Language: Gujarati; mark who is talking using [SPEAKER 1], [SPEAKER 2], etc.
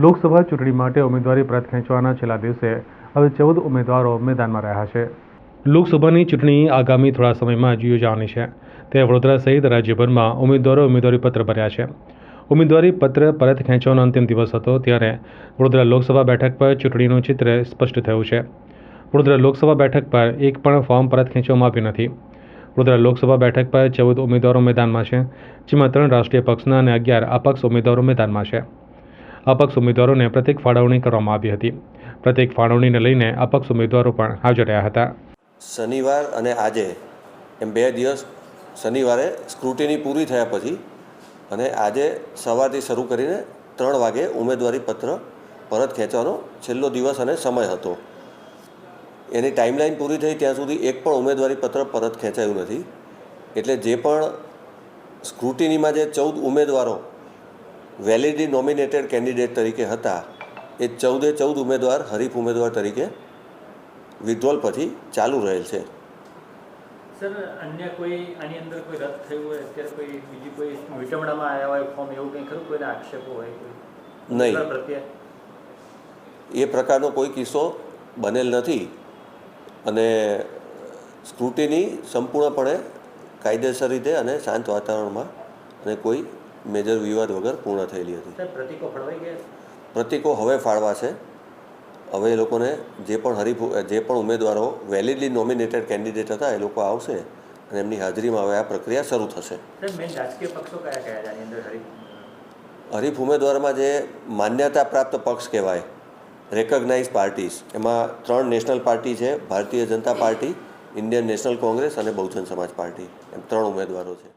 [SPEAKER 1] લોકસભા ચૂંટણી માટે ઉમેદવારી પરત ખેંચવાના છેલ્લા દિવસે હવે ચૌદ ઉમેદવારો મેદાનમાં રહ્યા છે. લોકસભાની ચૂંટણી આગામી થોડા સમયમાં જ યોજાવાની છે. ત્યારે વડોદરા સહિત રાજ્યભરમાં ઉમેદવારો ઉમેદવારી પત્ર ભર્યા છે. ઉમેદવારી પત્ર પરત ખેંચવાનો અંતિમ દિવસ હતો ત્યારે વડોદરા લોકસભા બેઠક પર ચૂંટણીનું ચિત્ર સ્પષ્ટ થયું છે. વડોદરા લોકસભા બેઠક પર એક પણ ફોર્મ પરત ખેંચવામાં આવ્યું નથી. વડોદરા લોકસભા બેઠક પર ચૌદ ઉમેદવારો મેદાનમાં છે, જેમાં ત્રણ રાષ્ટ્રીય પક્ષના અને અગિયાર અપક્ષ ઉમેદવારો મેદાનમાં છે. અપક્ષ ઉમેદવારોને પ્રત્યેક ફાળવણી કરવામાં આવી હતી. પ્રત્યેક ફાળવણીને લઈને અપક્ષ ઉમેદવારો પણ હાજર રહ્યા હતા.
[SPEAKER 2] શનિવાર અને આજે એમ બે દિવસ શનિવારે સ્ક્રુટિની પૂરી થયા પછી અને આજે સવારથી શરૂ કરીને ત્રણ વાગે ઉમેદવારી પત્ર પરત ખેંચવાનો છેલ્લો દિવસ અને સમય હતો. એની ટાઈમલાઈન પૂરી થઈ ત્યાં સુધી એક પણ ઉમેદવારી પત્ર પરત ખેંચાયું નથી. એટલે જે પણ સ્ક્રુટિનીમાં જે ચૌદ ઉમેદવારો વેલિડલી નોમિનેટેડ કેન્ડિડેટ તરીકે હતા. એ ચૌદે ચૌદ ઉમેદવાર હરીફ ઉમેદવાર તરીકે વિધ્વલ પછી ચાલુ રહેલ છે. નહીં. એ પ્રકારનો કોઈ કિસ્સો બનેલ નથી. અને સ્ક્રુટિની સંપૂર્ણપણે કાયદેસર રીતે અને શાંત વાતાવરણમાં અને કોઈ મેજર વિવાદ વગર પૂર્ણ થયેલી હતી.
[SPEAKER 3] પ્રતિકો
[SPEAKER 2] હવે ફાળવા છે. હવે એ લોકોને જે પણ હરીફ જે પણ ઉમેદવારો વેલિડલી નોમિનેટેડ કેન્ડિડેટ હતા એ લોકો આવશે અને એમની હાજરીમાં હવે આ પ્રક્રિયા શરૂ થશે. હરીફ? ઉમેદવારમાં જે માન્યતા પ્રાપ્ત પક્ષ કહેવાય રેકગ્નાઇઝ પાર્ટીઝ એમાં ત્રણ નેશનલ પાર્ટી છે Bharatiya Janata party Indian National Congress અને બહુજન સમાજ પાર્ટી એમ ત્રણ ઉમેદવારો છે.